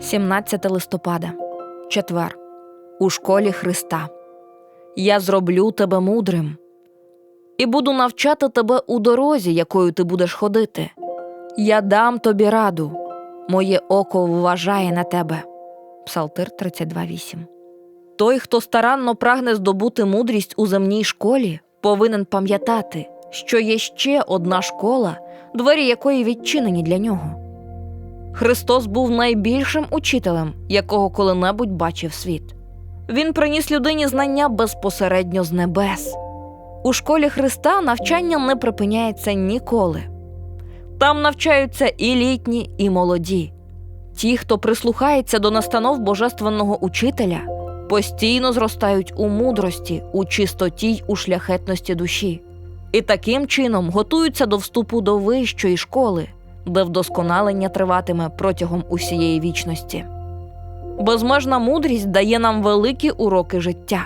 17 листопада, четвер. У школі Христа. Я зроблю тебе мудрим і буду навчати тебе у дорозі, якою ти будеш ходити. Я дам тобі раду, моє око вважає на тебе. Псалтир 32.8. Той, хто старанно прагне здобути мудрість у земній школі, повинен пам'ятати, що є ще одна школа, двері якої відчинені для нього. Христос був найбільшим учителем, якого коли-небудь бачив світ. Він приніс людині знання безпосередньо з небес. У школі Христа навчання не припиняється ніколи. Там навчаються і літні, і молоді. Ті, хто прислухається до настанов божественного учителя, постійно зростають у мудрості, у чистоті й у шляхетності душі, і таким чином готуються до вступу до вищої школи, де вдосконалення триватиме протягом усієї вічності. Безмежна мудрість дає нам великі уроки життя,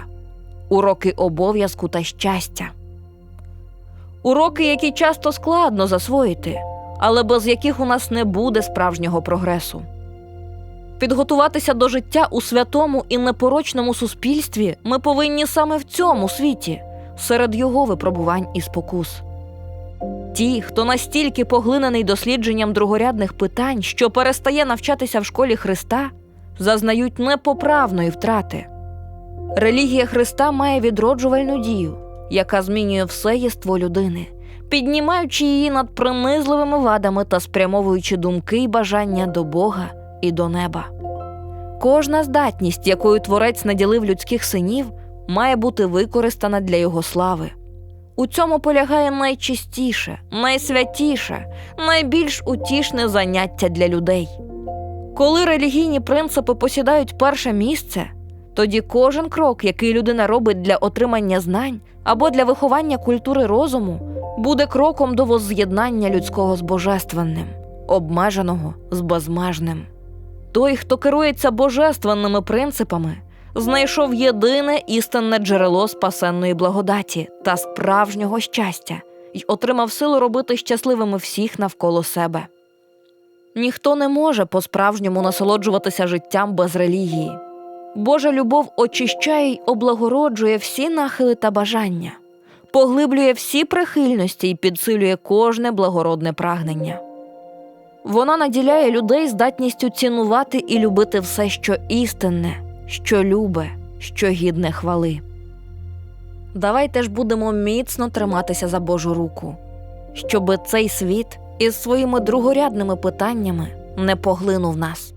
уроки обов'язку та щастя. Уроки, які часто складно засвоїти, але без яких у нас не буде справжнього прогресу. Підготуватися до життя у святому і непорочному суспільстві ми повинні саме в цьому світі, серед його випробувань і спокус. Ті, хто настільки поглинений дослідженням другорядних питань, що перестає навчатися в школі Христа, зазнають непоправної втрати. Релігія Христа має відроджувальну дію, яка змінює все єство людини, піднімаючи її над принизливими вадами та спрямовуючи думки й бажання до Бога і до неба. Кожна здатність, якою творець наділив людських синів, має бути використана для його слави. У цьому полягає найчистіше, найсвятіше, найбільш утішне заняття для людей. Коли релігійні принципи посідають перше місце, тоді кожен крок, який людина робить для отримання знань або для виховання культури розуму, буде кроком до возз'єднання людського з божественним, обмеженого з безмежним. Той, хто керується божественними принципами, знайшов єдине істинне джерело спасенної благодаті та справжнього щастя й отримав силу робити щасливими всіх навколо себе. Ніхто не може по-справжньому насолоджуватися життям без релігії. Божа любов очищає й облагороджує всі нахили та бажання, поглиблює всі прихильності і підсилює кожне благородне прагнення. Вона наділяє людей здатністю цінувати і любити все, що істинне, що любе, що гідне хвали. Давайте ж будемо міцно триматися за Божу руку, щоби цей світ із своїми другорядними питаннями не поглинув нас.